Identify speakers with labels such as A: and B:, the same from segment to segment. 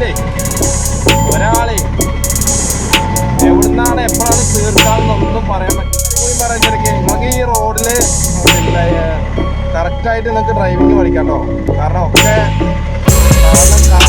A: ഇതില്ലേ ഒരാളെ എവിടുന്നാണ് എപ്പോഴാണ് തീർക്കാന്നൊന്നും പറയാൻ പറ്റില്ല. പറയുന്നതിലേക്ക് നിങ്ങൾക്ക് ഈ റോഡിൽ കറക്റ്റായിട്ട് നിങ്ങൾക്ക് ഡ്രൈവിംഗ് പഠിക്കാം കേട്ടോ കാരണം ഒക്കെ കാരണം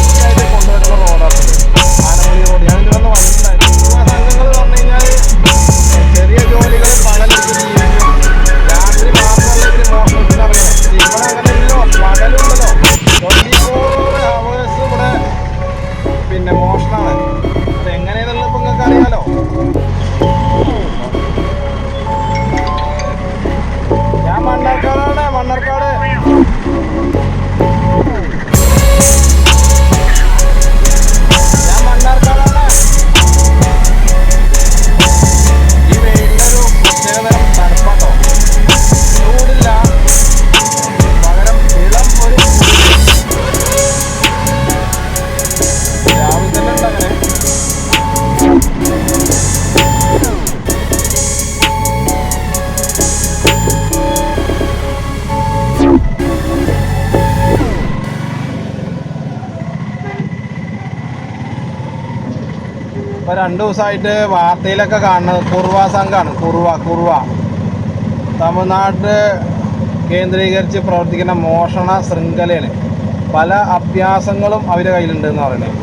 A: ഇപ്പൊ രണ്ടു ദിവസമായിട്ട് വാർത്തയിലൊക്കെ കാണുന്നത് കുറുവ സംഘമാണ് കുറുവ കുറുവ. തമിഴ്നാട് കേന്ദ്രീകരിച്ച് പ്രവർത്തിക്കുന്ന മോഷണ ശൃംഖലയാണ്. പല അഭ്യാസങ്ങളും അവരുടെ കയ്യിലുണ്ടെന്ന് പറയുന്നത്.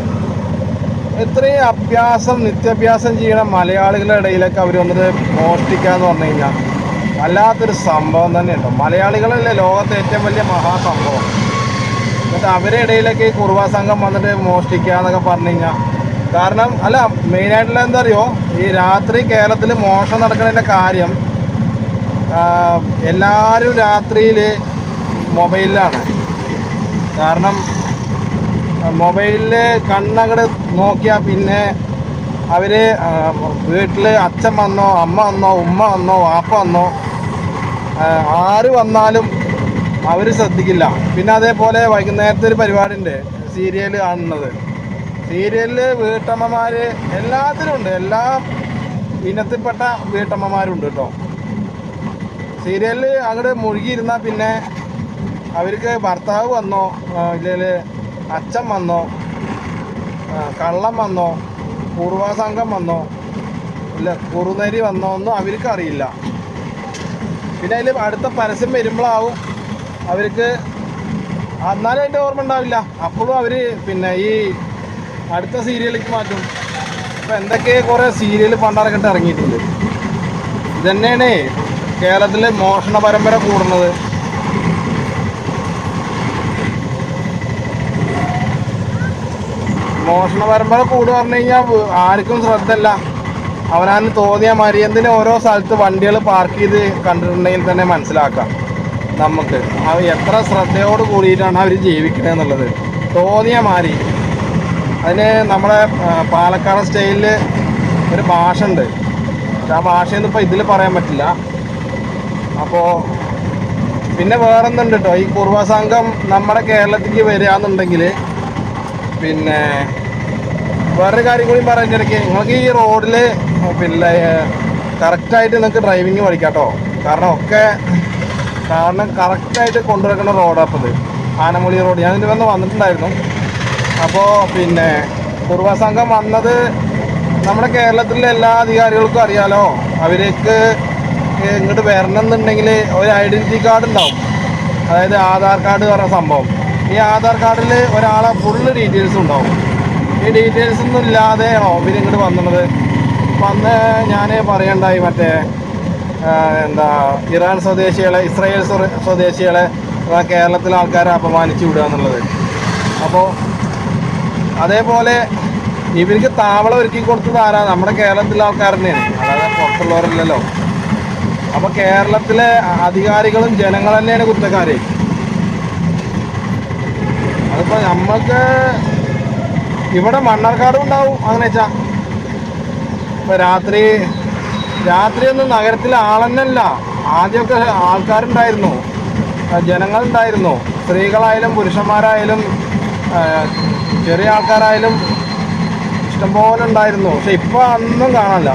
A: ഇത്രയും അഭ്യാസം നിത്യാഭ്യാസം ചെയ്യുന്ന മലയാളികളുടെ ഇടയിലൊക്കെ അവർ വന്നിട്ട് മോഷ്ടിക്കുക എന്ന് പറഞ്ഞു കഴിഞ്ഞാൽ വല്ലാത്തൊരു സംഭവം തന്നെ ഉണ്ടോ മലയാളികളല്ലേ ലോകത്തെ ഏറ്റവും വലിയ മഹാസംഭവം. എന്നിട്ട് അവരുടെ ഇടയിലൊക്കെ ഈ കുറുവ സംഘം വന്നിട്ട് മോഷ്ടിക്കുക എന്നൊക്കെ പറഞ്ഞു കഴിഞ്ഞാൽ കാരണം അല്ല മെയിനായിട്ടുള്ള എന്താ അറിയോ ഈ രാത്രി കേരളത്തിൽ മോഷണം നടക്കുന്നതിന്റെ കാര്യം എല്ലാവരും രാത്രിയിൽ മൊബൈലിലാണ്. കാരണം മൊബൈലിൽ കണ്ണങ്ങട് നോക്കിയാൽ പിന്നെ അവർ വീട്ടിൽ അച്ഛൻ വന്നോ അമ്മ വന്നോ ഉമ്മ വന്നോ വാപ്പ വന്നോ ആര് വന്നാലും അവർ ശ്രദ്ധിക്കില്ല. പിന്നെ അതേപോലെ വൈകുന്നേരത്തെ ഒരു പരിപാടി ഉണ്ട് സീരിയൽ കാണുന്നത്. സീരിയലിൽ വീട്ടമ്മമാര് എല്ലാത്തിലും ഉണ്ട്. എല്ലാ ഇനത്തിൽപ്പെട്ട വീട്ടമ്മമാരുണ്ട് കേട്ടോ. സീരിയലിൽ അങ്ങോട്ട് മുഴുകിയിരുന്നാൽ പിന്നെ അവർക്ക് ഭർത്താവ് വന്നോ ഇല്ലെങ്കിൽ അച്ഛൻ വന്നോ കള്ളം വന്നോ പൂർവാസംഘം വന്നോ ഇല്ല കുറുനരി വന്നോ ഒന്നും അവർക്ക് അറിയില്ല. പിന്നെ അതിൽ അടുത്ത പരസ്യം വരുമ്പോഴാവും അവർക്ക് എന്നാലും അതിന്റെ ഓർമ്മ ഉണ്ടാവില്ല. അപ്പോഴും അവർ പിന്നെ ഈ അടുത്ത സീരിയലിലേക്ക് മാറ്റും. ഇപ്പം എന്തൊക്കെ കുറേ സീരിയൽ പണ്ടാറൊക്കെ ഇറങ്ങിയിട്ടുണ്ട്. ഇതന്നെയാണ് കേരളത്തിലെ മോഷണ പരമ്പര കൂടുന്നത്. മോഷണ പരമ്പര കൂടുക പറഞ്ഞു കഴിഞ്ഞാൽ ആർക്കും ശ്രദ്ധയില്ല. അവനാന് തോന്നിയ മാതിരി എന്തിനും ഓരോ സ്ഥലത്ത് വണ്ടികൾ പാർക്ക് ചെയ്ത് കണ്ടിട്ടുണ്ടെങ്കിൽ തന്നെ മനസ്സിലാക്കാം. നമുക്ക്. എത്ര ശ്രദ്ധയോട് കൂടിയിട്ടാണ് അവർ ജീവിക്കുന്നത് എന്നുള്ളത്. തോന്നിയ മാതിരി അതിന് നമ്മുടെ പാലക്കാട് സ്റ്റൈലിൽ ഒരു ഭാഷ ഉണ്ട് ആ ഭാഷയൊന്നും ഇപ്പോൾ ഇതിൽ പറയാൻ പറ്റില്ല. അപ്പോൾ പിന്നെ വേറൊന്നുണ്ട് കേട്ടോ ഈ കുർവ സംഘം നമ്മുടെ കേരളത്തിലേക്ക് വരികയെന്നുണ്ടെങ്കിൽ പിന്നെ വേറൊരു കാര്യം കൂടി പറയുന്നിടയ്ക്ക് നിങ്ങൾക്ക് ഈ റോഡിൽ പിന്നെ കറക്റ്റായിട്ട് നിങ്ങൾക്ക് ഡ്രൈവിങ് പഠിക്കാം കേട്ടോ കാരണം ഒക്കെ കാരണം കറക്റ്റായിട്ട് കൊണ്ടുവയ്ക്കുന്ന റോഡാണ് ഇത്. ആനമൂളി റോഡ്. ഞാൻ ഇതിൽ വന്ന് വന്നിട്ടുണ്ടായിരുന്നു. അപ്പോൾ പിന്നെ കുറുവ സംഘം വന്നത് നമ്മുടെ കേരളത്തിലെ എല്ലാ അധികാരികൾക്കും അറിയാലോ. അവർക്ക് ഇങ്ങോട്ട് വരണം എന്നുണ്ടെങ്കിൽ ഒരു ഐഡന്റിറ്റി കാർഡ് ഉണ്ടാവും. അതായത് ആധാർ കാർഡ് പറഞ്ഞ സംഭവം. ഈ ആധാർ കാർഡിൽ ഒരാളെ ഫുള്ള് ഡീറ്റെയിൽസ് ഉണ്ടാവും. ഈ ഡീറ്റെയിൽസ് ഒന്നും ഇല്ലാതെയാണോ ഇവർ ഇങ്ങോട്ട് വന്നത്? വന്ന് ഞാൻ പറയണ്ടായി മറ്റേ എന്താ ഇറാൻ സ്വദേശികളെ ഇസ്രായേൽ സ്വദേശികളെ കേരളത്തിലെ ആൾക്കാരെ അപമാനിച്ചു വിടുക എന്നുള്ളത്. അപ്പോൾ അതേപോലെ ഇവർക്ക് താവളം ഒരുക്കി കൊടുത്തത് ആരാ? നമ്മുടെ കേരളത്തിലെ ആൾക്കാർ തന്നെയാണ് അല്ലാതെ പുറത്തുള്ളവരില്ലല്ലോ. അപ്പോൾ കേരളത്തിലെ അധികാരികളും ജനങ്ങൾ തന്നെയാണ് കുറ്റക്കാർ അതിപ്പോൾ നമ്മൾക്ക് ഇവിടെ മണ്ണാർക്കാടും ഉണ്ടാവും അങ്ങനെ വെച്ചാൽ ഇപ്പോൾ രാത്രി രാത്രിയൊന്നും നഗരത്തിൽ ആളെന്നല്ല. ആദ്യമൊക്കെ ആൾക്കാരുണ്ടായിരുന്നു. ജനങ്ങളുണ്ടായിരുന്നു. സ്ത്രീകളായാലും പുരുഷന്മാരായാലും ചെറിയ ആൾക്കാരായാലും ഇഷ്ടംപോലെ ഉണ്ടായിരുന്നു. പക്ഷെ ഇപ്പോൾ അതൊന്നും കാണാനില്ല.